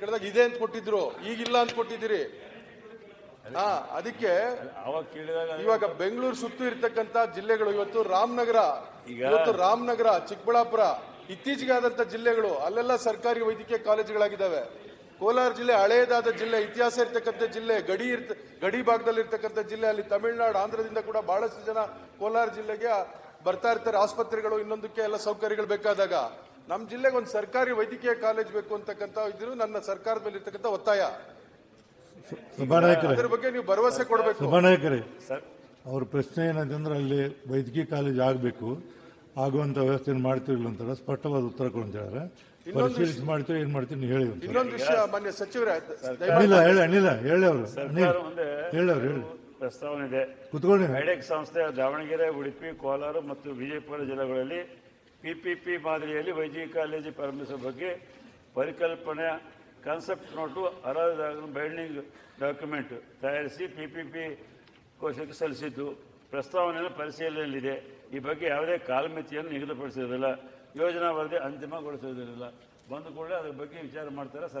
ಕೇಳಿದಾಗ ಇದೆ ಅಂತ ಕೊಟ್ಟಿದ್ರು. ಈಗಿಲ್ಲ ಅಂತ ಕೊಟ್ಟಿದ್ದೀರಿ. ಹಾ ಅದಕ್ಕೆ ಅವಾಗ ಕೇಳಿದಾಗ ಇವಾಗ ಬೆಂಗಳೂರು ಸುತ್ತು ಇರ್ತಕ್ಕಂತ ಜಿಲ್ಲೆಗಳು ಇವತ್ತು ರಾಮನಗರ. ಇವತ್ತು ರಾಮನಗರ ಚಿಕ್ಕಬಳ್ಳಾಪುರ ಇತ್ತೀಚೆಗೆ ಆದಂತ ಜಿಲ್ಲೆಗಳು ಅಲ್ಲೆಲ್ಲ ಸರ್ಕಾರಿ ವೈದ್ಯಕೀಯ ಕಾಲೇಜುಗಳಾಗಿದ್ದಾವೆ. ಕೋಲಾರ ಜಿಲ್ಲೆ ಹಳೆಯದಾದ ಜಿಲ್ಲೆ ಇತಿಹಾಸ ಇರ್ತಕ್ಕಂಥ ಜಿಲ್ಲೆ ಗಡಿ ಇರ್ತ ಗಡಿ ಭಾಗದಲ್ಲಿ ಇರ್ತಕ್ಕಂಥ ಜಿಲ್ಲೆ ಅಲ್ಲಿ ತಮಿಳುನಾಡು ಆಂಧ್ರದಿಂದ ಕೂಡ ಬಹಳಷ್ಟು ಜನ ಕೋಲಾರ ಜಿಲ್ಲೆಗೆ ಬರ್ತಾ ಇರ್ತಾರೆ. ಆಸ್ಪತ್ರೆಗಳು ಇನ್ನೊಂದಕ್ಕೆ ಎಲ್ಲ ಸೌಕರ್ಯಗಳು ಬೇಕಾದಾಗ. ನಮ್ಮ ಜಿಲ್ಲೆಗೆ ಒಂದು ಸರ್ಕಾರಿ ವೈದ್ಯಕೀಯ ಕಾಲೇಜ್ ಬೇಕು ಅಂತಕ್ಕಂಥ ಇದ್ರು ನನ್ನ ಸರ್ಕಾರದ ಮೇಲೆ ಇರ್ತಕ್ಕಂಥ ಒತ್ತಾಯ. ಅದ್ರ ಬಗ್ಗೆ ನೀವು ಭರವಸೆ ಕೊಡಬೇಕು. ಸಭಾನಾಯಕರೇ ಸರ್. ಅವ್ರ ಪ್ರಶ್ನೆ ಏನಂತಂದ್ರೆ ಅಲ್ಲಿ ವೈದ್ಯಕೀಯ ಕಾಲೇಜ್ ಆಗಬೇಕು ಆಗುವಂತ ವ್ಯವಸ್ಥೆ ಮಾಡ್ತಿರಲಿಲ್ಲ ಅಂತ ಸ್ಪಷ್ಟವಾದ ಉತ್ತರ ಕೊಡ್ತಾರೆ ಹೇಳಿದ್ರೆ ಪರಿಶೀಲಿಸಿ ಮಾಡ್ತೀವಿ ಏನ್ ಮಾಡ್ತೀವಿ ಹೇಳಿ. ಇನ್ನೊಂದು ವಿಷಯ ಮಾನ್ಯ ಸಚಿವರೇ ಅನಿಲ ಹೇಳಿ ಅನಿಲ ಹೇಳಿ ಅವರು. ಹೇಳಿ ಅವ್ರು ಹೇಳಿ. ಪ್ರಸ್ತಾವನೆ ಇದೆ. ಕುತ್ಕೊಳ್ಳಿ ಹೈಡೆಕ್ ಸಂಸ್ಥೆ ದಾವಣಗೆರೆ ಉಡುಪಿ ಕೋಲಾರ ಮತ್ತು ವಿಜಯಪುರ ಜಿಲ್ಲೆಗಳಲ್ಲಿ ಪಿಪಿಪಿ ಮಾದರಿಯಲ್ಲಿ ವೈದ್ಯಕೀಯ ಕಾಲೇಜು ಪ್ರಾರಂಭಿಸುವ ಬಗ್ಗೆ ಪರಿಕಲ್ಪನೆ ಕಾನ್ಸೆಪ್ಟ್ ನೋಟು ಅರಾಜ ಬೈಂಡಿಂಗ್ ಡಾಕ್ಯುಮೆಂಟ್ ತಯಾರಿಸಿ ಪಿಪಿಪಿ ಕೋಶಕ್ಕೆ ಸಲ್ಲಿಸಿದ್ದು. ಪ್ರಸ್ತಾವನೆಯನ್ನು ಪರಿಶೀಲನೆಯಲ್ಲಿದೆ. ಈ ಬಗ್ಗೆ ಯಾವುದೇ ಕಾಲಮಿತಿಯನ್ನು ನಿಗದಿಪಡಿಸಿರಲಿಲ್ಲ. ಯೋಜನಾ ವರದಿ ಅಂತಿಮಗೊಳಿಸುವುದಿಲ್ಲ ಬಂದು ಕೂಡಲೇ ಅದ್ರ ಬಗ್ಗೆ ವಿಚಾರ ಮಾಡ್ತಾರೆ ಸರ್ಕಾರ.